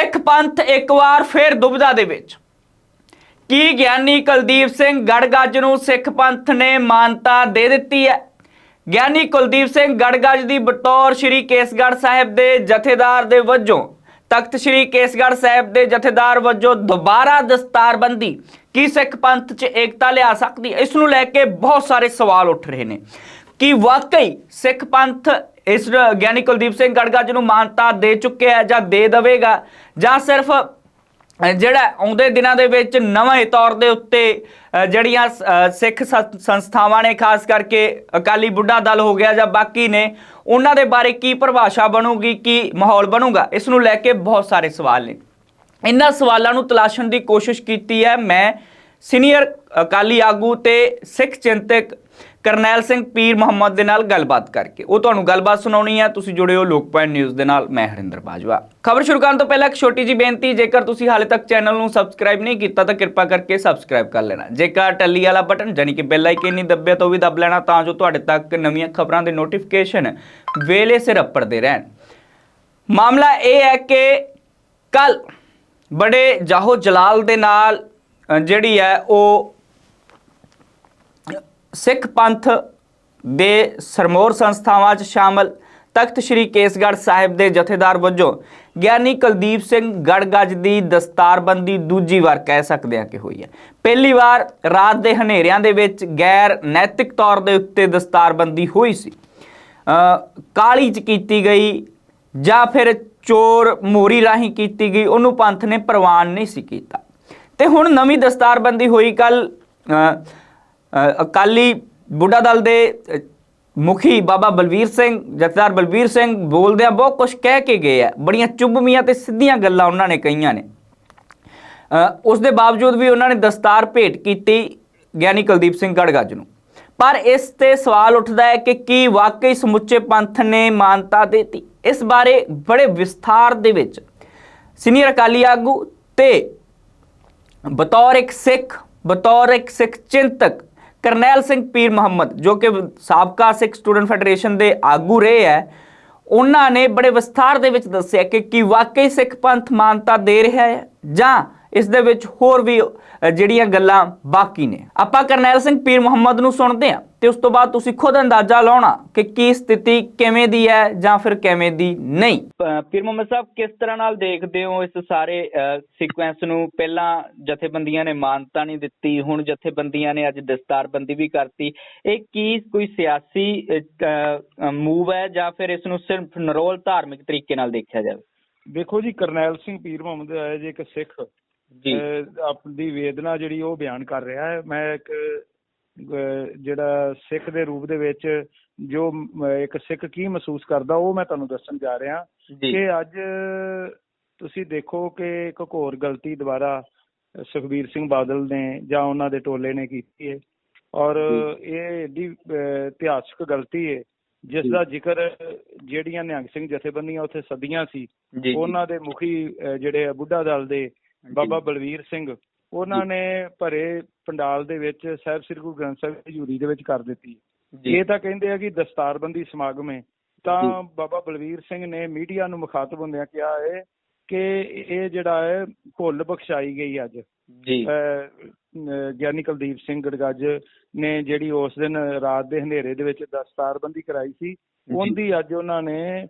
ਸਿੱਖ ਪੰਥ ਇੱਕ ਵਾਰ ਫਿਰ ਦੁਬਿਧਾ ਦੇ ਵਿੱਚ। ਕੀ ਗਿਆਨੀ ਕੁਲਦੀਪ ਸਿੰਘ ਗੜਗੱਜ ਨੂੰ ਸਿੱਖ ਪੰਥ ਨੇ ਮਾਨਤਾ ਦੇ ਦਿੱਤੀ ਹੈ? ਗਿਆਨੀ ਕੁਲਦੀਪ ਸਿੰਘ ਗੜਗੱਜ ਦੀ ਬਤੌਰ ਸ਼੍ਰੀ ਕੇਸਗੜ੍ਹ ਸਾਹਿਬ ਦੇ ਜਥੇਦਾਰ ਦੇ ਵਜੋਂ, ਤਖਤ ਸ਼੍ਰੀ ਕੇਸਗੜ੍ਹ ਸਾਹਿਬ ਦੇ ਜਥੇਦਾਰ ਵਜੋਂ ਦੁਬਾਰਾ ਦਸਤਾਰਬੰਦੀ ਕੀ ਸਿੱਖ ਪੰਥ 'ਚ ਏਕਤਾ ਲਿਆ ਸਕਦੀ ਹੈ? ਇਸ ਨੂੰ ਲੈ ਕੇ ਬਹੁਤ ਸਾਰੇ ਸਵਾਲ ਉੱਠ ਰਹੇ ਨੇ। ਕਿ ਵਾਕਈ ਸਿੱਖ ਪੰਥ ਇਸ ਗਿਆਨੀ ਕੁਲਦੀਪ ਸਿੰਘ ਗੜਗੱਜ ਨੂੰ ਮਾਨਤਾ ਦੇ ਚੁੱਕਿਆ ਹੈ ਜਾਂ ਦੇ ਦੇਵੇਗਾ, ਜਾਂ ਸਿਰਫ ਜਿਹੜਾ ਆਉਂਦੇ ਦਿਨਾਂ ਦੇ ਵਿੱਚ ਨਵੇਂ ਤੌਰ ਦੇ ਉੱਤੇ ਜਿਹੜੀਆਂ ਸਿੱਖ ਸੰਸਥਾਵਾਂ ਨੇ, ਖਾਸ ਕਰਕੇ ਅਕਾਲੀ ਬੁੱਢਾ ਦਲ ਹੋ ਗਿਆ ਜਾਂ ਬਾਕੀ ਨੇ, ਉਹਨਾਂ ਦੇ ਬਾਰੇ ਕੀ ਪਰਿਭਾਸ਼ਾ ਬਣੂਗੀ, ਕੀ ਮਾਹੌਲ ਬਣੂਗਾ, ਇਸ ਨੂੰ ਲੈ ਕੇ ਬਹੁਤ ਸਾਰੇ ਸਵਾਲ ਨੇ। ਇਹਨਾਂ ਸਵਾਲਾਂ ਨੂੰ ਤਲਾਸ਼ਣ ਦੀ ਕੋਸ਼ਿਸ਼ ਕੀਤੀ ਹੈ ਮੈਂ ਸੀਨੀਅਰ ਅਕਾਲੀ ਆਗੂ ਤੇ ਸਿੱਖ ਚਿੰਤਕ ਕਰਨੈਲ ਸਿੰਘ ਪੀਰ ਮੁਹੰਮਦ ਦੇ ਨਾਲ ਗੱਲਬਾਤ ਕਰਕੇ। ਉਹ ਤੁਹਾਨੂੰ ਗੱਲਬਾਤ ਸੁਣਾਉਣੀ ਹੈ ਤੁਸੀਂ ਜੁੜੇ ਹੋ ਲੋਕ ਪੁਆਇੰਟ ਨਿਊਜ਼ ਦੇ ਨਾਲ। ਮੈਂ ਹਰਿੰਦਰ ਬਾਜਵਾ। ਖਬਰ ਸ਼ੁਰੂ ਕਰਨ ਤੋਂ ਪਹਿਲਾਂ ਇੱਕ ਛੋਟੀ ਜੀ ਬੇਨਤੀ, ਜੇਕਰ ਤੁਸੀਂ ਹਾਲੇ ਤੱਕ ਚੈਨਲ ਨੂੰ ਸਬਸਕ੍ਰਾਈਬ ਨਹੀਂ ਕੀਤਾ, ਤਾਂ ਕਿਰਪਾ ਕਰਕੇ ਸਬਸਕ੍ਰਾਈਬ ਕਰ ਲੈਣਾ। ਜੇਕਰ ਟੱਲੀ ਵਾਲਾ ਬਟਨ ਜਾਨੀ ਕਿ ਬੈਲ ਆਈਕਨ ਨਹੀਂ ਦੱਬਿਆ, ਤਾਂ ਉਹ ਵੀ ਦੱਬ ਲੈਣਾ, ਤਾਂ ਜੋ ਤੁਹਾਡੇ ਤੱਕ ਨਵੀਆਂ ਖਬਰਾਂ ਦੇ ਨੋਟੀਫਿਕੇਸ਼ਨ ਵੇਲੇ ਸਿਰ ਅੱਪੜਦੇ ਰਹਿਣ। ਮਾਮਲਾ ਇਹ ਹੈ ਕਿ ਕੱਲ ਬੜੇ ਜਾਹੋ ਜਲਾਲ ਦੇ ਨਾਲ ਜਿਹੜੀ ਹੈ, ਉਹ ਸਿੱਖ ਪੰਥ ਦੇ ਸਰਮੋਰ ਸੰਸਥਾਵਾਂ 'ਚ ਸ਼ਾਮਲ ਤਖਤ ਸ੍ਰੀ ਕੇਸਗੜ੍ਹ ਸਾਹਿਬ ਦੇ ਜਥੇਦਾਰ ਵਜੋਂ ਗਿਆਨੀ ਕੁਲਦੀਪ ਸਿੰਘ ਗੜਗੱਜ ਦੀ ਦਸਤਾਰਬੰਦੀ ਦੂਜੀ ਵਾਰ ਕਹਿ ਸਕਦੇ ਹਾਂ ਕਿ ਹੋਈ ਹੈ। ਪਹਿਲੀ ਵਾਰ ਰਾਤ ਦੇ ਹਨੇਰਿਆਂ ਦੇ ਵਿੱਚ ਗੈਰ ਨੈਤਿਕ ਤੌਰ ਦੇ ਉੱਤੇ ਦਸਤਾਰਬੰਦੀ ਹੋਈ ਸੀ। ਅ, ਕਾਲੀ 'ਚ ਕੀਤੀ ਗਈ ਜਾਂ ਫਿਰ ਚੋਰ ਮੋਰੀ ਰਾਹੀਂ ਕੀਤੀ ਗਈ ਉਹਨੂੰ ਪੰਥ ਨੇ ਪ੍ਰਵਾਨ ਨਹੀਂ ਸੀ ਕੀਤਾ। ਤੇ ਹੁਣ ਨਵੀਂ ਦਸਤਾਰਬੰਦੀ ਹੋਈ ਕੱਲ ਅਕਾਲੀ ਬੁੱਢਾ ਦਲ ਦੇ ਮੁਖੀ ਬਾਬਾ ਬਲਵੀਰ ਸਿੰਘ, ਜਥੇਦਾਰ ਬਲਵੀਰ ਸਿੰਘ ਬੋਲਦਿਆਂ ਬਹੁਤ ਕੁਝ ਕਹਿ ਕੇ ਗਏ ਆ। ਬੜੀਆਂ ਚੁੱਭਵੀਆਂ ਤੇ ਸਿੱਧੀਆਂ ਗੱਲਾਂ ਉਹਨਾਂ ਨੇ ਕਹੀਆਂ ਨੇ। ਉਸ ਦੇ ਬਾਵਜੂਦ ਵੀ ਉਹਨਾਂ ਨੇ ਦਸਤਾਰ ਭੇਟ ਕੀਤੀ ਗਿਆਨੀ ਕੁਲਦੀਪ ਸਿੰਘ ਗੜਗੱਜ ਨੂੰ। ਪਰ ਇਸ ਤੇ ਸਵਾਲ ਉੱਠਦਾ ਹੈ ਕਿ ਕੀ ਵਾਕਈ ਸਮੁੱਚੇ ਪੰਥ ਨੇ ਮਾਨਤਾ ਦਿੱਤੀ? ਇਸ ਬਾਰੇ ਬੜੇ ਵਿਸਥਾਰ ਦੇ ਵਿੱਚ ਸੀਨੀਅਰ ਅਕਾਲੀ ਆਗੂ ਤੇ ਬਤੌਰ ਇੱਕ ਸਿੱਖ, ਬਤੌਰ ਇੱਕ ਸਿੱਖ ਚਿੰਤਕ ਕਰਨੈਲ ਸਿੰਘ ਪੀਰ ਮੁਹੰਮਦ, ਜੋ ਕਿ ਸਾਬਕਾ ਸਿੱਖ ਸਟੂਡੈਂਟ ਫੈਡਰੇਸ਼ਨ ਦੇ ਆਗੂ ਰਹੇ ਹੈ, ਉਹਨਾਂ ਨੇ ਬੜੇ ਵਿਸਥਾਰ ਦੇ ਵਿੱਚ ਦੱਸਿਆ ਕਿ ਕੀ ਵਾਕਈ ਸਿੱਖ ਪੰਥ ਮਾਨਤਾ ਦੇ ਰਿਹਾ ਹੈ ਜਾਂ ਇਸ ਦੇ ਵਿੱਚ ਹੋਰ ਵੀ ਜਿਹੜੀਆਂ ਗੱਲਾਂ ਬਾਕੀ ਨੇ। ਆਪਾਂ ਕਰਨੈਲ ਸਿੰਘ ਪੀਰ ਮੁਹੰਮਦ ਨੂੰ ਸੁਣਦੇ ਹਾਂ ਤੇ ਉਸ ਤੋਂ ਬਾਅਦ ਤੁਸੀਂ ਖੁਦ ਅੰਦਾਜ਼ਾ ਲਾਉਣਾ ਕਿ ਕੀ ਸਥਿਤੀ ਕਿਵੇਂ ਦੀ ਹੈ ਜਾਂ ਫਿਰ ਕਿਵੇਂ ਦੀ ਨਹੀਂ। ਪੀਰ ਮੁਹੰਮਦ ਸਾਹਿਬ ਕਿਸ ਤਰ੍ਹਾਂ ਨਾਲ ਦੇਖਦੇ ਹੋ ਇਸ ਸਾਰੇ ਸੀਕੁਐਂਸ ਨੂੰ? ਪਹਿਲਾਂ ਜਥੇਬੰਦੀਆਂ ਨੇ ਮਾਨਤਾ ਨਹੀਂ ਦਿੱਤੀ ਹੁਣ ਜਥੇਬੰਦੀਆਂ ਨੇ ਅੱਜ ਦਸਤਾਰਬੰਦੀ ਵੀ ਕਰਤੀ। ਇਹ ਕੀ ਕੋਈ ਸਿਆਸੀ ਮੂਵ ਹੈ ਜਾਂ ਫਿਰ ਇਸ ਨੂੰ ਸਿਰਫ ਨਰੋਲ ਧਾਰਮਿਕ ਤਰੀਕੇ ਨਾਲ ਦੇਖਿਆ ਜਾਵੇ? ਦੇਖੋ ਜੀ ਕਰਨੈਲ ਸਿੰਘ ਪੀਰ ਮੁਹੰਮਦ ਆਏ ਜੇ ਇੱਕ ਸਿੱਖ। ਆਪਣੀ ਵੇਦਨਾ ਜਿਹੜੀ ਉਹ ਬਿਆਨ ਕਰ ਰਿਹਾ ਹੈ। ਮੈਂ ਇੱਕ ਜਿਹੜਾ ਸਿੱਖ ਦੇ ਰੂਪ ਦੇ ਵਿੱਚ ਜੋ ਇੱਕ ਸਿੱਖ ਕੀ ਮਹਿਸੂਸ ਕਰਦਾ ਉਹ ਮੈਂ ਤੁਹਾਨੂੰ ਦੱਸਣ ਜਾ ਰਿਹਾ। ਕਿ ਅੱਜ ਤੁਸੀਂ ਦੇਖੋ ਕਿ ਇੱਕ ਹੋਰ ਗਲਤੀ ਦੁਬਾਰਾ ਸੁਖਬੀਰ ਸਿੰਘ ਬਾਦਲ ਨੇ ਜਾਂ ਉਹਨਾਂ ਦੇ ਟੋਲੇ ਨੇ ਕੀਤੀ ਹੈ। ਔਰ ਇਹ ਏਡੀ ਇਤਿਹਾਸਕ ਗਲਤੀ ਹੈ ਜਿਸ। ਦਾ ਜ਼ਿਕਰ ਜਿਹੜੀਆਂ ਨਿਹੰਗ ਸਿੰਘ ਜਥੇਬੰਦੀਆਂ ਉੱਥੇ ਸਦੀਆਂ ਸੀ ਉਹਨਾਂ ਦੇ ਮੁਖੀ ਜਿਹੜੇ ਬੁੱਢਾ ਦਲ ਦੇ ਬਾਬਾ ਬਲਵੀਰ ਸਿੰਘ ਉਹਨਾਂ। ਨੇ ਭਰੇ ਪੰਡਾਲ ਦੇ ਵਿੱਚ ਸਾਹਿਬ ਸ੍ਰੀ ਗੁਰੂ ਗ੍ਰੰਥ ਸਾਹਿਬ ਦੀ ਹਜ਼ੂਰੀ ਦੇ ਵਿੱਚ ਕਰ ਦਿੱਤੀ। ਇਹ ਤਾਂ ਕਹਿੰਦੇ ਆ ਕਿ ਦਸਤਾਰਬੰਦੀ ਸਮਾਗਮ ਹੈ ਤਾਂ। ਬਾਬਾ ਬਲਵੀਰ ਸਿੰਘ ਨੇ ਮੀਡੀਆ ਨੂੰ ਮੁਖਾਤਬ ਹੁੰਦਿਆਂ ਕਿਹਾ ਹੈ ਕਿ ਇਹ ਜਿਹੜਾ ਹੈ ਭੁੱਲ ਬਖਸ਼ਾਈ ਗਈ ਅੱਜ। ਜੀ। ਗਿਆਨੀ ਕੁਲਦੀਪ ਸਿੰਘ ਗੜਗੱਜ ਨੇ ਜਿਹੜੀ ਉਸ ਦਿਨ ਰਾਤ ਦੇ ਹਨੇਰੇ ਦੇ ਵਿੱਚ ਦਸਤਾਰਬੰਦੀ ਕਰਾਈ ਸੀ ਉਹਦੀ ਅੱਜ ਉਹਨਾਂ ਨੇ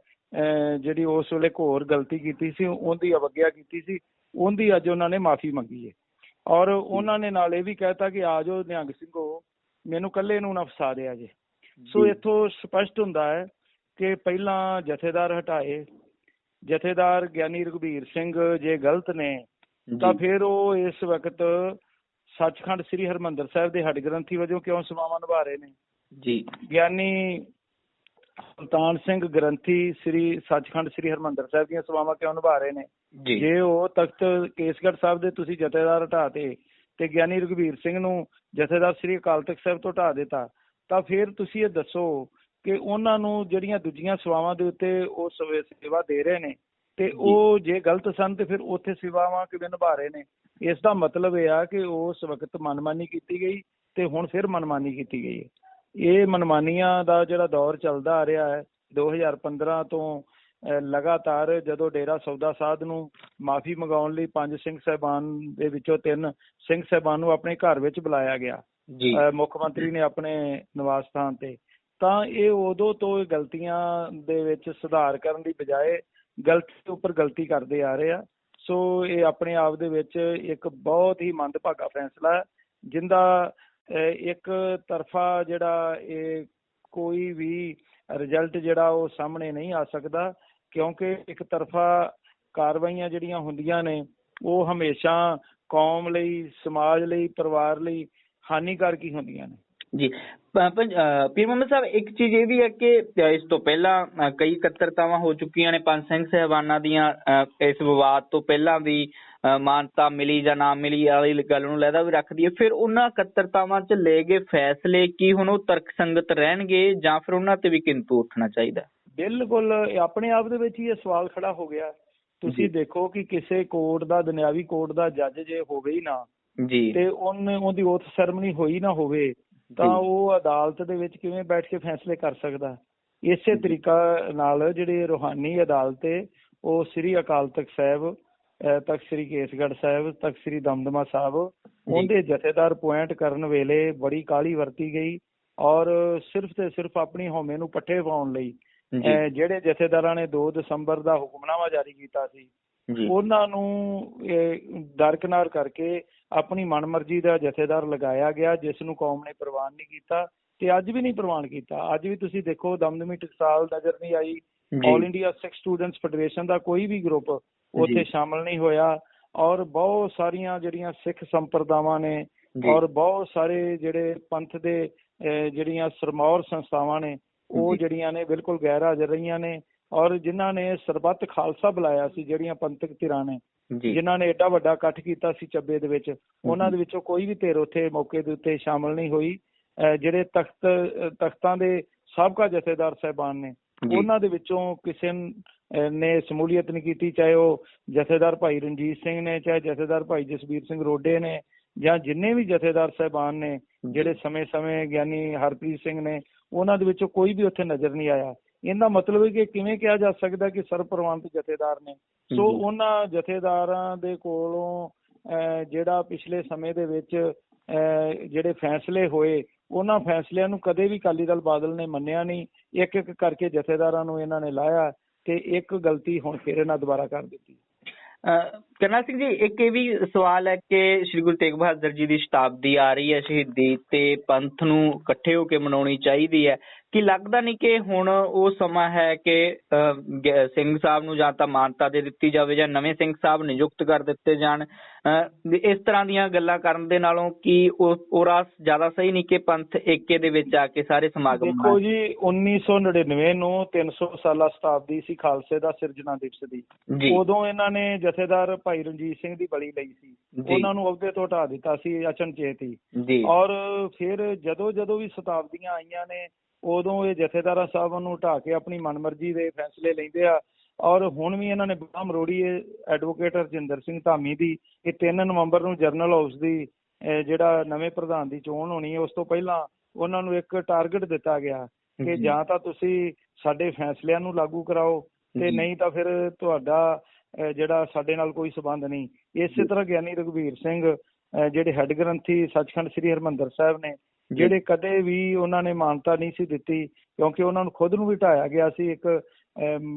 ਜਿਹੜੀ ਉਸ ਵੇਲੇ ਘੋਰ ਗਲਤੀ ਕੀਤੀ ਸੀ ਉਹਦੀ ਅਵਗਿਆ ਕੀਤੀ ਸੀ। ਉਹਦੀ ਅੱਜ ਉਹਨਾਂ ਨੇ ਮਾਫੀ ਮੰਗੀ ਹੈ ਔਰ ਉਹਨਾਂ ਨੇ ਨਾਲ ਇਹ ਵੀ ਕਹਿਤਾ ਕਿ ਆ ਜਾਓ ਨਿਹੰਗ ਸਿੰਘੋ ਮੈਨੂੰ ਇਕੱਲੇ ਨੂੰ ਨਾ ਫਸਾ ਦਿਆ ਜੇ। ਸੋ। ਇੱਥੋਂ ਸਪਸ਼ਟ ਹੁੰਦਾ ਹੈ ਕਿ ਪਹਿਲਾਂ ਜਥੇਦਾਰ ਹਟਾਏ ਜਥੇਦਾਰ ਗਿਆਨੀ ਰਘਬੀਰ ਸਿੰਘ ਜੇ ਗਲਤ ਨੇ ਤਾਂ। ਫਿਰ ਉਹ ਇਸ ਵਕਤ ਸੱਚਖੰਡ ਸ੍ਰੀ ਹਰਮੰਦਰ ਸਾਹਿਬ ਦੇ ਹੱਡ ਗ੍ਰੰਥੀ ਵਜੋਂ ਕਿਉਂ ਸੇਵਾਵਾਂ ਨਿਭਾ ਰਹੇ ਨੇ? ਜੀ। ਗਿਆਨੀ ਸੁਲਤਾਨ ਸਿੰਘ ਗ੍ਰੰਥੀ ਸ੍ਰੀ ਸੱਚਖੰਡ ਸ੍ਰੀ ਹਰਮੰਦਰ ਸਾਹਿਬ ਦੀਆਂ ਸੇਵਾਵਾਂ ਕਿਉਂ ਨਿਭਾ ਰਹੇ ਨੇ? ਜੀ। ਉਹ ਤਖਤ ਕੇਸਗੜ੍ਹ ਸਾਹਿਬ ਦੇ ਤੁਸੀਂ ਜਥੇਦਾਰ ਹਟਾਤੇ ਤੇ ਗਿਆਨੀ ਰਘਬੀਰ ਸਿੰਘ ਨੂੰ ਜਥੇਦਾਰ ਸ੍ਰੀ ਅਕਾਲ ਤਖਤ ਸਾਹਿਬ ਤੋਂ ਹਟਾ ਦਿੱਤਾ ਤਾਂ ਫਿਰ ਤੁਸੀਂ ਇਹ ਦੱਸੋ ਕਿ ਉਹਨਾਂ ਨੂੰ ਜਿਹੜੀਆਂ ਦੂਜੀਆਂ ਸੇਵਾਵਾਂ ਦੇ ਉੱਤੇ ਉਹ ਸਵੇ- ਦੇ ਰਹੇ ਨੇ ਤੇ ਉਹ ਜੇ ਗਲਤ ਸਨ ਤੇ ਫਿਰ ਉੱਥੇ ਸੇਵਾਵਾਂ ਕਿਵੇਂ ਨਿਭਾ ਰਹੇ ਨੇ? ਇਸ ਦਾ ਮਤਲਬ ਇਹ ਆ ਕਿ ਉਸ ਵਕਤ ਮਨਮਾਨੀ ਕੀਤੀ ਗਈ ਤੇ ਹੁਣ ਫਿਰ ਮਨਮਾਨੀ ਕੀਤੀ ਗਈ ਹੈ। ਇਹ ਮਨਮਾਨੀਆਂ ਦਾ ਜਿਹੜਾ ਦੌਰ ਚੱਲਦਾ ਆ ਰਿਹਾ ਹੈ 2015 ਤੋਂ ਲਗਾਤਾਰ ਜਦੋਂ ਡੇਰਾ ਸੌਦਾ ਸਾਧ ਨੂੰ ਮਾਫੀ ਮੰਗਾਉਣ ਲਈ ਪੰਜ ਸਿੰਘ ਸਹਿਬਾਨ ਦੇ ਵਿੱਚੋਂ ਤਿੰਨ ਸਿੰਘ ਸਹਿਬਾਨ ਨੂੰ ਆਪਣੇ ਘਰ ਵਿੱਚ ਬੁਲਾਇਆ ਗਿਆ ਜੀ। ਮੁੱਖ ਮੰਤਰੀ ਨੇ ਆਪਣੇ ਨਿਵਾਸ ਸਥਾਨ ਤੇ। ਤਾਂ ਇਹ ਉਦੋਂ ਤੋਂ ਇਹ ਗਲਤੀਆਂ ਦੇ ਵਿੱਚ ਸੁਧਾਰ ਕਰਨ ਦੀ ਬਜਾਏ ਗਲਤੀ ਉੱਪਰ ਗਲਤੀ ਕਰਦੇ ਆ ਰਹੇ ਆ। ਸੋ ਇਹ ਆਪਣੇ ਆਪ ਦੇ ਵਿੱਚ ਇੱਕ ਬਹੁਤ ਹੀ ਮੰਦਭਾਗਾ ਫੈਸਲਾ ਹੈ ਜਿੰਦਾ ਇੱਕ ਤਰਫਾ ਜਿਹੜਾ ਇਹ ਕੋਈ ਵੀ ਰਿਜ਼ਲਟ ਜਿਹੜਾ ਉਹ ਸਾਹਮਣੇ ਨਹੀਂ ਆ ਸਕਦਾ। ਕਿਉਂਕਿ ਇੱਕ ਤਰਫਾ ਕਾਰਵਾਈਆਂ ਜਿਹੜੀਆਂ ਹੁੰਦੀਆਂ ਨੇ, ਉਹ ਹਮੇਸ਼ਾ ਕੌਮ ਲਈ, ਸਮਾਜ ਲਈ, ਪਰਿਵਾਰ ਲਈ ਹਾਨੀਕਾਰਕ ਹੀ ਹੁੰਦੀਆਂ ਨੇ। ਜੀ। ਪੀਰ ਮੁਹੰਮਦ ਸਾਹਿਬ, ਇੱਕ ਚੀਜ਼ ਇਹ ਵੀ ਹੈ ਕਿ ਇਸ ਤੋਂ ਪਹਿਲਾਂ ਕਈ ਇਕੱਤਰਤਾਵਾਂ ਹੋ ਚੁੱਕੀਆਂ ਨੇ ਪੰਜ ਸਿੰਘ ਸਹਿਬਾਨਾਂ ਦੀਆਂ ਇਸ ਵਿਵਾਦ ਤੋਂ ਪਹਿਲਾਂ ਵੀ ਮਾਨਤਾ ਮਿਲੀ ਜਾਂ ਨਾ ਮਿਲੀ ਵਾਲੀ ਗੱਲ ਨੂੰ ਲੈਦਾ ਵੀ ਰੱਖਦੀ ਹੈ। ਫਿਰ ਉਹਨਾਂ ਇਕੱਤਰਤਾਵਾਂ 'ਚ ਲਏ ਗਏ ਫੈਸਲੇ ਕੀ ਹੁਣ ਉਹ ਤਰਕਸੰਗਤ ਰਹਿਣਗੇ ਜਾਂ ਫਿਰ ਉਹਨਾਂ ਤੇ ਵੀ ਕਿੰਤੂ ਉੱਠਣਾ ਚਾਹੀਦਾ ਬਿਲਕੁਲ ਆਪਣੇ ਆਪ ਦੇ ਵਿੱਚ ਹੀ ਇਹ ਸਵਾਲ ਖੜਾ ਹੋ ਗਿਆ। ਤੁਸੀਂ ਦੇਖੋ ਕਿ ਕਿਸੇ ਕੋਰਟ ਦਾ ਦੁਨਿਆਵੀ ਕੋਰਟ ਦਾ ਜੱਜ ਜੇ ਹੋਵੇ ਹੀ ਨਾ ਜੀ। ਤੇ ਉਹਨੇ ਉਹਦੀ ਓਥ ਸੈਰਮਨੀ ਹੋਈ ਨਾ ਹੋਵੇ ਤਾਂ। ਉਹ ਅਦਾਲਤ ਦੇ ਵਿੱਚ ਕਿਵੇਂ ਬੈਠ ਕੇ ਫੈਸਲੇ ਕਰ ਸਕਦਾ? ਇਸੇ ਤਰੀਕਾ ਨਾਲ ਜਿਹੜੀ ਰੂਹਾਨੀ ਅਦਾਲਤ ਹੈ ਉਹ ਸ੍ਰੀ ਅਕਾਲ ਤਖਤ ਸਾਹਿਬ ਤਖਤ ਸ੍ਰੀ ਕੇਸਗੜ੍ਹ ਸਾਹਿਬ ਤਖਤ ਸ੍ਰੀ ਦਮਦਮਾ ਸਾਹਿਬ ਉਹਦੇ ਜਥੇਦਾਰ ਪੁਆਇੰਟ ਕਰਨ ਵੇਲੇ ਬੜੀ ਕਾਲੀ ਵਰਤੀ ਗਈ ਔਰ ਸਿਰਫ ਤੇ ਸਿਰਫ ਆਪਣੀ ਹਉਮੈ ਨੂੰ ਪੱਠੇ ਪਾਉਣ ਲਈ ਜਿਹੜੇ ਜਥੇਦਾਰਾਂ ਨੇ 2 ਦਸੰਬਰ ਦਾ ਹੁਕਮਨਾਮਾ ਜਾਰੀ ਕੀਤਾ ਸੀ ਉਹਨਾਂ ਨੂੰ ਇਹ ਦਰਕਨਾਰ ਕਰਕੇ ਆਪਣੀ ਮਨਮਰਜ਼ੀ ਦਾ ਜਥੇਦਾਰ ਲਗਾਇਆ ਗਿਆ ਜਿਸ ਨੂੰ ਕੌਮ ਨੇ ਪ੍ਰਵਾਨ ਨਹੀਂ ਕੀਤਾ ਤੇ ਅੱਜ ਵੀ ਨਹੀਂ ਪ੍ਰਵਾਨ ਕੀਤਾ। ਅੱਜ ਵੀ ਤੁਸੀਂ ਦੇਖੋ ਦਮਦਮੀ ਟਕਸਾਲ ਨਜ਼ਰ ਨਹੀਂ ਆਈ। All India Sikh students federation ਦਾ ਕੋਈ ਵੀ ਗਰੁੱਪ ਉੱਥੇ। ਸ਼ਾਮਲ ਨਹੀਂ ਹੋਇਆ ਔਰ ਬਹੁਤ ਸਾਰੀਆਂ ਜਿਹੜੀਆਂ ਸਿੱਖ ਸੰਪਰਦਾਵਾਂ ਨੇ। ਔਰ ਬਹੁਤ ਸਾਰੇ ਜਿਹੜੇ ਪੰਥ ਦੇ ਜਿਹੜੀਆਂ ਸਰਮੌਰ ਸੰਸਥਾਵਾਂ ਨੇ ਉਹ। ਜਿਹੜੀਆਂ ਨੇ ਬਿਲਕੁਲ ਗੈਰ ਹਾਜ਼ਰ ਰਹੀਆਂ ਨੇ ਔਰ ਜਿਨ੍ਹਾਂ ਨੇ ਸਰਬੱਤ ਖਾਲਸਾ ਬੁਲਾਇਆ ਸੀ ਜਿਹੜੀਆਂ ਪੰਥਕ ਧਿਰਾਂ ਨੇ ਜਿਨ੍ਹਾਂ ਨੇ ਏਡਾ ਵੱਡਾ ਇਕੱਠ ਕੀਤਾ ਸੀ ਚੱਬੇ ਦੇ ਵਿੱਚ ਉਹਨਾਂ ਦੇ ਵਿੱਚੋਂ ਕੋਈ ਵੀ ਧਿਰ ਉੱਥੇ ਮੌਕੇ ਦੇ ਉੱਤੇ ਸ਼ਾਮਲ ਨਹੀਂ ਹੋਈ ਜਿਹੜੇ ਤਖਤ ਤਖਤਾਂ ਦੇ ਸਾਬਕਾ ਜਥੇਦਾਰ ਸਾਹਿਬਾਨ ਨੇ। ਉਹਨਾਂ ਦੇ ਵਿੱਚੋਂ ਕਿਸੇ ਨੇ ਸਮੂਲੀਅਤ ਨਹੀਂ ਕੀਤੀ ਚਾਹੇ ਉਹ ਜਥੇਦਾਰ ਭਾਈ ਰਣਜੀਤ ਸਿੰਘ ਨੇ ਚਾਹੇ ਜਥੇਦਾਰ ਭਾਈ ਜਸਵੀਰ ਸਿੰਘ ਰੋਡੇ ਨੇ ਜਾਂ ਜਿੰਨੇ ਵੀ ਜਥੇਦਾਰ ਸਾਹਿਬਾਨ ਨੇ ਜਿਹੜੇ ਸਮੇਂ-ਸਮੇਂ ਗਿਆਨੀ ਹਰਪ੍ਰੀਤ ਸਿੰਘ ਨੇ ਉਹਨਾਂ ਦੇ ਵਿੱਚੋਂ ਕੋਈ ਵੀ ਉੱਥੇ ਨਜ਼ਰ ਨਹੀਂ ਆਇਆ। ਇਹਦਾ ਮਤਲਬ ਹੈ ਕਿ ਕਿਵੇਂ ਕਿਹਾ ਜਾ ਸਕਦਾ ਕਿ ਸਰਪ੍ਰਵਾਨਿਤ ਜਥੇਦਾਰ ਨੇ? ਸੋ। ਉਹਨਾਂ ਜਥੇਦਾਰਾਂ ਦੇ ਕੋਲੋਂ ਜਿਹੜਾ ਪਿਛਲੇ ਸਮੇਂ ਦੇ ਵਿੱਚ ਜਿਹੜੇ ਫੈਸਲੇ ਹੋਏ ਉਹਨਾਂ ਫੈਸਲਿਆਂ ਨੂੰ ਕਦੇ ਵੀ ਅਕਾਲੀ ਦਲ ਬਾਦਲ ਨੇ ਮੰਨਿਆ ਨਹੀਂ। ਇੱਕ ਇੱਕ ਕਰਕੇ ਜਥੇਦਾਰਾਂ ਨੂੰ ਇਹਨਾਂ ਨੇ ਲਾਇਆ ਤੇ ਇੱਕ ਗਲਤੀ ਹੁਣ ਫਿਰ ਇਹਨਾਂ ਦੁਬਾਰਾ ਕਰ ਦਿੱਤੀ। ਕਰਨਲ ਸਿੰਘ ਜੀ ਇੱਕ ਇਹ ਵੀ ਸਵਾਲ ਹੈ ਕਿ ਸ੍ਰੀ ਗੁਰੂ ਤੇਗ ਬਹਾਦਰ ਜੀ ਦੀ ਸ਼ਤਾਬਦੀ ਆ ਰਹੀ ਹੈ ਸ਼ਹੀਦੀ ਤੇ ਪੰਥ ਨੂੰ ਇਕੱਠੇ ਹੋ ਕੇ ਮਨਾਉਣੀ ਚਾਹੀਦੀ ਹੈ। ਕਿ ਲੱਗਦਾ ਨਹੀਂ ਕਿ ਹੁਣ ਉਹ ਸਮਾਂ ਹੈ ਕਿ ਸਿੰਘ ਸਾਹਿਬ ਨੂੰ ਜਾਂ ਤਾਂ ਮਾਨਤਾ ਦੇ ਦਿੱਤੀ ਜਾਵੇ ਜਾਂ ਨਵੇਂ ਸਿੰਘ ਸਾਹਿਬ ਨਿਯੁਕਤ ਕਰ ਦਿੱਤੇ ਜਾਣ? ਇਸ ਤਰ੍ਹਾਂ ਦੀਆਂ ਗੱਲਾਂ ਕਰਨ ਦੇ ਨਾਲੋਂ ਕੀ ਉਹ ਰਾਹ ਜ਼ਿਆਦਾ ਸਹੀ ਨਹੀਂ ਕਿ ਪੰਥ ਏਕੇ ਦੇ ਵਿੱਚ ਆ ਕੇ ਸਾਰੇ ਸਮਾਗਮ ਦੇਖੋ? ਜੀ 1999 ਨੂੰ 300 ਸਾਲਾ ਸ਼ਤਾਬਦੀ ਸੀ ਖਾਲਸੇ ਦਾ ਸਿਰਜਣਾ ਦਿਵਸ ਦੀ। ਉਦੋਂ ਇਹਨਾਂ ਨੇ ਜਥੇਦਾਰ ਭਾਈ ਰਣਜੀਤ ਸਿੰਘ ਦੀ ਬਲੀ ਲਈ ਸੀ। ਉਹਨਾਂ ਨੂੰ ਅਹੁਦੇ ਤੋਂ ਹਟਾ ਦਿੱਤਾ ਸੀ ਅਚਨਚੇਤ ਹੀ ਔਰ ਫਿਰ ਜਦੋਂ ਜਦੋਂ ਵੀ ਸ਼ਤਾਬਦੀਆਂ ਆਈਆਂ ਨੇ ਉਦੋਂ ਇਹ ਜਥੇਦਾਰਾਂ ਸਾਹਿਬਾਂ ਨੂੰ ਹਟਾ ਕੇ ਆਪਣੀ ਮਨਮਰਜ਼ੀ ਦੇ ਫੈਸਲੇ ਲੈਂਦੇ ਆ ਔਰ ਹੁਣ ਵੀ ਇਹਨਾਂ ਨੇ ਬੜਾ ਮਰੋੜੀ ਐਡਵੋਕੇਟ ਹਰਜਿੰਦਰ ਸਿੰਘ ਧਾਮੀ ਦੀ ਇਹ 3 ਨਵੰਬਰ ਨੂੰ ਜਰਨਲ ਹਾਊਸ ਦੀ ਜਿਹੜਾ ਨਵੇਂ ਪ੍ਰਧਾਨ ਦੀ ਚੋਣ ਹੋਣੀ ਹੈ ਉਸ ਤੋਂ ਪਹਿਲਾਂ ਉਹਨਾਂ ਨੂੰ ਇੱਕ ਟਾਰਗੇਟ ਦਿੱਤਾ ਗਿਆ ਕਿ ਜੀ। ਤਾਂ ਤੁਸੀਂ ਸਾਡੇ ਫੈਸਲਿਆਂ ਨੂੰ ਲਾਗੂ ਕਰਾਓ ਤੇ। ਨਹੀਂ ਤਾਂ ਫਿਰ ਤੁਹਾਡਾ ਜਿਹੜਾ ਸਾਡੇ ਨਾਲ ਕੋਈ ਸਬੰਧ ਨਹੀਂ। ਇਸੇ ਤਰ੍ਹਾਂ ਗਿਆਨੀ ਰਘਵੀਰ ਸਿੰਘ ਜਿਹੜੇ ਹੈੱਡ ਗ੍ਰੰਥੀ ਸੱਚਖੰਡ ਸ੍ਰੀ ਹਰਮੰਦਰ ਸਾਹਿਬ ਨੇ। ਜਿਹੜੇ ਕਦੇ ਵੀ ਉਹਨਾਂ ਨੇ ਮਾਨਤਾ ਨਹੀਂ ਸੀ ਦਿੱਤੀ ਕਿਉਂਕਿ ਉਹਨਾਂ ਨੂੰ ਖੁਦ ਨੂੰ ਵੀ ਢਾਇਆ ਗਿਆ ਸੀ ਇੱਕ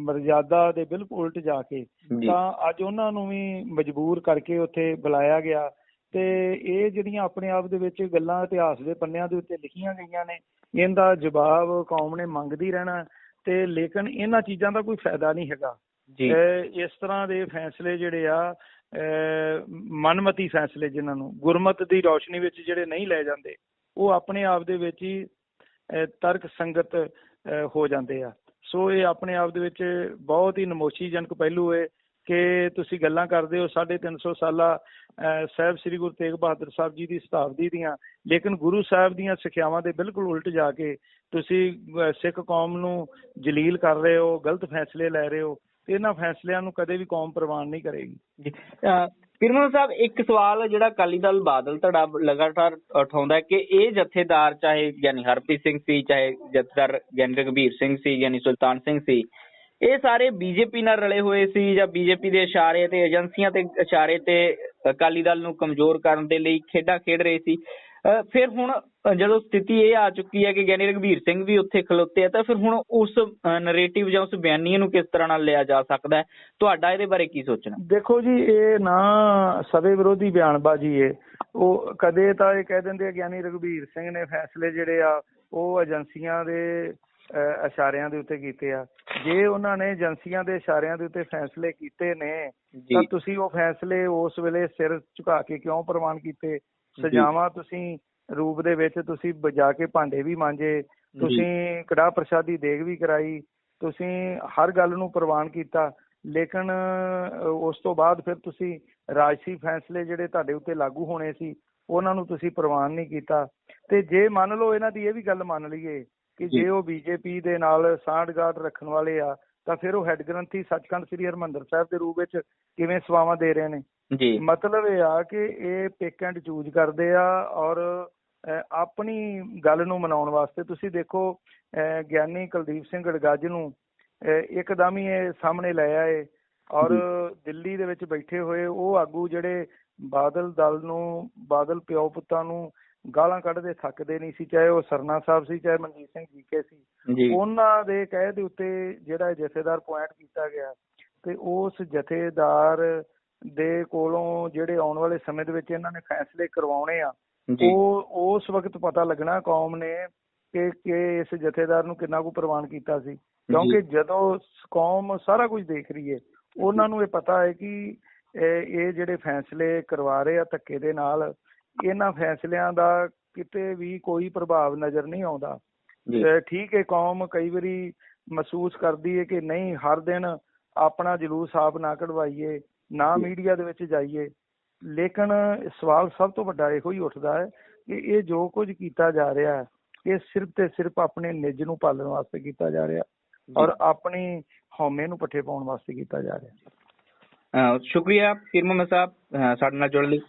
ਮਰਜ਼ਾਦਾ ਦੇ ਬਿਲਕੁਲ ਉਲਟ ਜਾ ਕੇ ਤਾਂ ਅੱਜ ਉਹਨਾਂ ਨੂੰ ਵੀ ਮਜਬੂਰ ਕਰਕੇ ਉੱਥੇ ਬੁਲਾਇਆ ਗਿਆ। ਤੇ ਇਹ ਜਿਹੜੀਆਂ ਆਪਣੇ ਆਪ ਦੇ ਵਿੱਚ ਗੱਲਾਂ ਇਤਿਹਾਸ ਦੇ ਪੰਨਿਆਂ ਦੇ ਉੱਤੇ ਲਿਖੀਆਂ ਗਈਆਂ ਨੇ ਇਹਦਾ ਜਵਾਬ ਕੌਮ ਨੇ ਮੰਗਦੀ ਰਹਿਣਾ ਤੇ ਲੇਕਿਨ ਇਹਨਾਂ ਚੀਜ਼ਾਂ ਦਾ ਕੋਈ ਫਾਇਦਾ ਨਹੀਂ ਹੈਗਾ। ਇਸ ਤਰ੍ਹਾਂ ਦੇ ਫੈਸਲੇ ਜਿਹੜੇ ਆ, ਅਹ ਮਨਮਤੀ ਫੈਸਲੇ ਜਿਨ੍ਹਾਂ ਨੂੰ, ਗੁਰਮਤ ਦੀ ਰੌਸ਼ਨੀ ਵਿੱਚ ਜਿਹੜੇ ਨਹੀਂ ਲੈ ਜਾਂਦੇ, ਉਹ ਆਪਣੇ ਆਪ ਦੇ ਵਿੱਚ ਹੀ ਤਰਕ ਸੰਗਤ ਹੋ ਜਾਂਦੇ ਆ। ਸੋ ਇਹ ਆਪਣੇ ਆਪ ਦੇ ਵਿੱਚ ਬਹੁਤ ਹੀ ਨਮੋਸ਼ੀਜਨਕ ਪਹਿਲੂ ਹੈ ਕਿ ਤੁਸੀਂ ਗੱਲਾਂ ਕਰਦੇ ਹੋ 350 ਸਾਲਾ, ਅਹ ਸਾਹਿਬ ਸ੍ਰੀ ਗੁਰੂ ਤੇਗ ਬਹਾਦਰ ਸਾਹਿਬ ਜੀ ਦੀ ਸ਼ਤਾਬਦੀ ਦੀਆਂ, ਲੇਕਿਨ ਗੁਰੂ ਸਾਹਿਬ ਦੀਆਂ ਸਿੱਖਿਆਵਾਂ ਦੇ ਬਿਲਕੁਲ ਉਲਟ ਜਾ ਕੇ ਤੁਸੀਂ ਸਿੱਖ ਕੌਮ ਨੂੰ ਜਲੀਲ ਕਰ ਰਹੇ ਹੋ, ਗਲਤ ਫੈਸਲੇ ਲੈ ਰਹੇ ਹੋ। ਤੇ ਇਹਨਾਂ ਫੈਸਲਿਆਂ ਨੂੰ ਕਦੇ ਵੀ ਕੌਮ ਪ੍ਰਵਾਨ ਨਹੀਂ ਕਰੇਗੀ। ਜੀ। ਸਾਹਿਬ, ਇੱਕ ਸਵਾਲ ਜਿਹੜਾ ਅਕਾਲੀ ਦਲ ਬਾਦਲ ਧੜਾ ਲਗਾਤਾਰ ਉਠਾਉਂਦਾ ਕਿ ਇਹ ਜਥੇਦਾਰ ਚਾਹੇ ਯਾਨੀ ਹਰਪ੍ਰੀਤ ਸਿੰਘ ਸੀ, ਚਾਹੇ ਜਥੇਦਾਰ ਗਿਆਨੀ ਰਘਬੀਰ ਸਿੰਘ ਸੀ, ਯਾਨੀ ਸੁਲਤਾਨ ਸਿੰਘ ਸੀ, ਇਹ ਸਾਰੇ ਬੀਜੇਪੀ ਨਾਲ ਰਲੇ ਹੋਏ ਸੀ ਜਾਂ ਬੀਜੇਪੀ ਦੇ ਇਸ਼ਾਰੇ ਤੇ ਏਜੰਸੀਆਂ ਤੇ ਇਸ਼ਾਰੇ ਤੇ ਅਕਾਲੀ ਦਲ ਨੂੰ ਕਮਜ਼ੋਰ ਕਰਨ ਦੇ ਲਈ ਖੇਡਾਂ ਖੇਡ ਰਹੇ ਸੀ? ਫਿਰ ਹੁਣ ਜਦੋਂ ਸਥਿਤੀ ਇਹ ਆ ਚੁੱਕੀ ਹੈ ਕਿ ਗਿਆਨੀ ਰਘਬੀਰ ਸਿੰਘ ਵੀ ਉੱਥੇ ਖਲੋਤੇ ਆ ਤਾਂ ਫਿਰ ਹੁਣ ਉਸ ਨੈਰੇਟਿਵ ਜਾਂ ਉਸ ਬਿਆਨੀਏ ਨੂੰ ਕਿਸ ਤਰ੍ਹਾਂ ਨਾਲ ਲਿਆ ਜਾ ਸਕਦਾ ਹੈ? ਤੁਹਾਡਾ ਇਹਦੇ ਬਾਰੇ ਕੀ ਸੋਚਣਾ? ਦੇਖੋ ਜੀ ਇਹ ਨਾ ਸਵੇ ਵਿਰੋਧੀ ਬਿਆਨਬਾਜ਼ੀ ਹੈ ਉਹ ਕਦੇ ਤਾਂ ਇਹ ਕਹਿ ਦਿੰਦੇ ਆ ਗਿਆਨੀ ਰਘਬੀਰ ਸਿੰਘ ਨੇ ਫੈਸਲੇ ਜਿਹੜੇ ਆ ਉਹ ਏਜੰਸੀਆਂ ਦੇ ਇਸ਼ਾਰਿਆਂ ਦੇ ਉੱਤੇ ਕੀਤੇ ਆ। ਜੇ ਉਹਨਾਂ ਨੇ ਏਜੰਸੀਆਂ ਦੇ ਇਸ਼ਾਰਿਆਂ ਦੇ ਉੱਤੇ ਫੈਸਲੇ ਕੀਤੇ ਨੇ ਤਾਂ ਤੁਸੀਂ ਉਹ ਫੈਸਲੇ ਉਸ ਵੇਲੇ ਸਿਰ ਝੁਕਾ ਕੇ ਕਿਉਂ ਪ੍ਰਵਾਨ ਕੀਤੇ? ਸਜ਼ਾਵਾਂ ਤੁਸੀਂ ਰੂਪ ਦੇ ਵਿੱਚ ਤੁਸੀਂ ਬਜਾ ਕੇ ਭਾਂਡੇ ਵੀ ਮਾਂਜੇ ਤੁਸੀਂ ਕੜਾਹ ਪ੍ਰਸ਼ਾਦੀ ਦੇਗ ਵੀ ਕਰਾਈ ਤੁਸੀਂ ਹਰ ਗੱਲ ਨੂੰ ਪ੍ਰਵਾਨ ਕੀਤਾ ਲੇਕਿਨ ਉਸ ਤੋਂ ਬਾਅਦ ਫਿਰ ਤੁਸੀਂ ਰਾਜਸੀ ਫੈਸਲੇ ਜਿਹੜੇ ਤੁਹਾਡੇ ਉੱਤੇ ਲਾਗੂ ਹੋਣੇ ਸੀ ਉਹਨਾਂ ਨੂੰ ਤੁਸੀਂ ਪ੍ਰਵਾਨ ਨਹੀਂ ਕੀਤਾ। ਤੇ ਜੇ ਮੰਨ ਲਓ ਇਹਨਾਂ ਦੀ ਇਹ ਵੀ ਗੱਲ ਮੰਨ ਲਈਏ ਕਿ ਜੀ। ਉਹ ਬੀਜੇਪੀ ਦੇ ਨਾਲ ਸਾਂਠਗਾਂਠ ਰੱਖਣ ਵਾਲੇ ਆ ਤਾਂ ਫਿਰ ਉਹ ਹੈੱਡ ਗ੍ਰੰਥੀ ਸੱਚਖੰਡ ਸ੍ਰੀ ਹਰਿਮੰਦਰ ਸਾਹਿਬ ਦੇ ਰੂਪ ਵਿੱਚ ਕਿਵੇਂ ਸੇਵਾਵਾਂ ਦੇ ਰਹੇ ਨੇ? ਜੀ। ਮਤਲਬ ਇਹ ਆ ਕਿ ਇਹ ਪਿਕ ਐਂਡ ਚੂਜ਼ ਕਰਦੇ ਆ ਔਰ ਆਪਣੀ ਗੱਲ ਨੂੰ ਮਨਾਉਣ ਵਾਸਤੇ ਤੁਸੀਂ ਦੇਖੋ ਗਿਆਨੀ ਕੁਲਦੀਪ ਸਿੰਘ ਗੜਗੱਜ ਨੂੰ ਇੱਕਦਮ ਹੀ ਇਹ ਸਾਹਮਣੇ ਲੈ ਆਏ ਔਰ ਦਿੱਲੀ ਦੇ ਵਿੱਚ ਬੈਠੇ ਹੋਏ ਉਹ ਆਗੂ ਜਿਹੜੇ ਬਾਦਲ ਦਲ ਨੂੰ ਬਾਦਲ ਪਿਓ ਪੁੱਤਾਂ ਨੂੰ ਗਾਲਾਂ ਕੱਢਦੇ ਥੱਕਦੇ ਨਹੀਂ ਸੀ ਚਾਹੇ ਉਹ ਸਰਨਾ ਸਾਹਿਬ ਸੀ ਚਾਹੇ ਮਨਜੀਤ ਸਿੰਘ ਜੀਕੇ ਸੀ। ਉਹਨਾਂ ਦੇ ਕਹੇ ਦੇ ਉੱਤੇ ਜਿਹੜਾ ਜਥੇਦਾਰ ਪੁਆਇੰਟ ਕੀਤਾ ਗਿਆ ਤੇ ਉਸ ਜਥੇਦਾਰ ਦੇ ਕੋਲੋਂ ਜਿਹੜੇ ਆਉਣ ਵਾਲੇ ਸਮੇਂ ਦੇ ਵਿੱਚ ਇਹਨਾਂ ਨੇ ਫੈਸਲੇ ਕਰਵਾਉਣੇ ਆ ਉਹ ਉਸ ਵਕਤ ਪਤਾ ਲੱਗਣਾ ਕੌਮ ਨੇ ਕਿ ਕਿ ਇਸ ਜਥੇਦਾਰ ਨੂੰ ਕਿੰਨਾ ਕੁ ਪ੍ਰਵਾਨ ਕੀਤਾ ਸੀ। ਕਿਉਂਕਿ ਜਦੋਂ ਕੌਮ ਸਾਰਾ ਕੁਝ ਦੇਖ ਰਹੀ ਹੈ ਉਹਨਾਂ ਨੂੰ ਇਹ ਪਤਾ ਹੈ ਕਿ ਇਹ ਜਿਹੜੇ ਫੈਸਲੇ ਕਰਵਾ ਰਹੇ ਆ ਧੱਕੇ ਦੇ ਨਾਲ ਇਹਨਾਂ ਫੈਸਲਿਆਂ ਦਾ ਕਿਤੇ ਵੀ ਕੋਈ ਪ੍ਰਭਾਵ ਨਜ਼ਰ ਨਹੀਂ ਆਉਂਦਾ। ਠੀਕ ਹੈ ਕੌਮ ਕਈ ਵਾਰੀ ਮਹਿਸੂਸ ਕਰਦੀ ਹੈ ਕਿ ਨਹੀਂ ਹਰ ਦਿਨ ਆਪਣਾ ਜਲੂਸ ਆਪ ਨਾ ਕਢਵਾਈਏ ਨਾ ਮੀਡੀਆ ਦੇ ਵਿੱਚ ਜਾਈਏ। ਲੇਕਿਨ ਸਵਾਲ ਸਭ ਤੋਂ ਵੱਡਾ ਇਹੋ ਹੀ ਉੱਠਦਾ ਹੈ ਕਿ ਇਹ ਜੋ ਕੁਝ ਕੀਤਾ ਜਾ ਰਿਹਾ ਹੈ ਇਹ ਸਿਰਫ ਤੇ ਸਿਰਫ ਆਪਣੇ ਨਿੱਜ ਨੂੰ ਪਾਲਣ ਵਾਸਤੇ ਕੀਤਾ ਜਾ ਰਿਹਾ ਔਰ ਆਪਣੀ ਹਉਮੈ ਨੂੰ ਪੱਠੇ ਪਾਉਣ ਵਾਸਤੇ ਕੀਤਾ ਜਾ ਰਿਹਾ। ਸ਼ੁਕਰੀਆ ਮੁਹੰਮਦ ਸਾਹਿਬ ਸਾਡੇ ਨਾਲ ਜੁੜਨ ਲਈ।